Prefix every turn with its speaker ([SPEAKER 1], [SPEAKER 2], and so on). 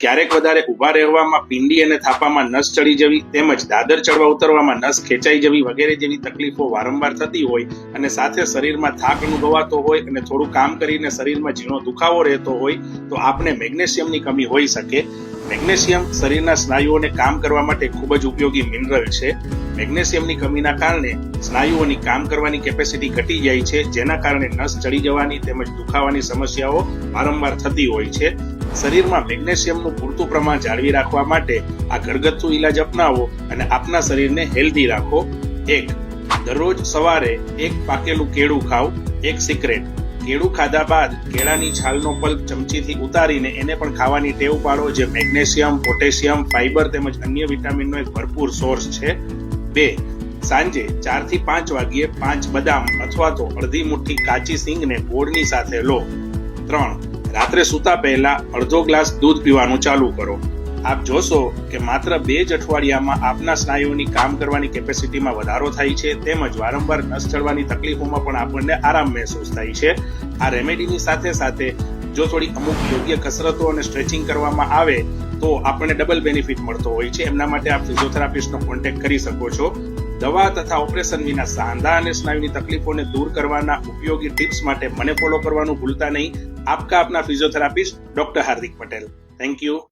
[SPEAKER 1] ક્યારેક વધારે ઊભા રહેવામાં, પિંડી અને થાપામાં નસ ચડી જવી, તેમજ દાદર ચડવા ઉતરવામાં નસ ખેંચાઈ જવી વગેરે જેવી તકલીફો વારંવાર થતી હોય અને સાથે શરીરમાં થાક અનુભવાતો હોય અને થોડું કામ કરીને શરીરમાં ઝીણો દુખાવો રહેતો હોય, તો આપને મેગ્નેશિયમની કમી હોઈ શકે. મેગ્નેશિયમ શરીરના સ્નાયુઓને કામ કરવા માટે ખૂબ જ ઉપયોગી મિનરલ છે. મેગ્નેશિયમની કમીના કારણે સ્નાયુઓની કામ કરવાની કેપેસિટી ઘટી જાય છે, જેના કારણે નસ ચડી જવાની તેમજ દુખાવાની સમસ્યાઓ વારંવાર થતી હોય છે. શરીરમાં મેગ્નેશિયમનું પૂરતું પ્રમાણ જાળવી રાખવા માટે આ ઘરગથ્થુ ઇલાજ અપનાવો અને આપના શરીરને હેલ્ધી રાખો. એક, દરરોજ સવારે એક પાકેલું કેળું ખાવ એક સિક્રેટ, કેળું ખાધા બાદ કેળાની છાલનો પલ્પ ચમચીથી ઉતારીને એને પણ ખાવાની ટેવ પાડો, જે મેગ્નેશિયમ, પોટેશિયમ ફાઇબર તેમજ અન્ય વિટામિનનો એક ભરપૂર સોર્સ છે. બે, સાંજે ચારથી પાંચ વાગ્યે પાંચ બદામ અથવા તો અડધી મુઠ્ઠી કાચી સિંગને ગોળની સાથે લો. ત્રણ રાત્રે સૂતા પહેલા અડધો ગ્લાસ દૂધ પીવાનું ચાલુ કરો. આપ જોશો કે માત્ર બે જ અઠવાડિયામાં આપના સ્નાયુઓની કામ કરવાની કેપેસિટીમાં વધારો થાય છે, તેમજ વારંવાર નસ ચડવાની તકલીફોમાં પણ આપણને આરામ મહેસૂસ થાય છે. આ રેમેડીની સાથે સાથે જો થોડી અમુક યોગ્ય કસરતો અને સ્ટ્રેચિંગ કરવામાં આવે, તો આપણને ડબલ બેનિફિટ મળતો હોય છે. એમના માટે આપ ફિઝિયોથેરાપિસ્ટનો કોન્ટેક્ટ કરી શકો છો. દવા તથા ઓપરેશન વિના સાંધા અને સ્નાયુની તકલીફોને દૂર કરવાના ઉપયોગી ટિપ્સ માટે મને ફોલો કરવાનું ભૂલતા નહીં. આપકા આપના physiotherapist doctor Hardik Patel thank you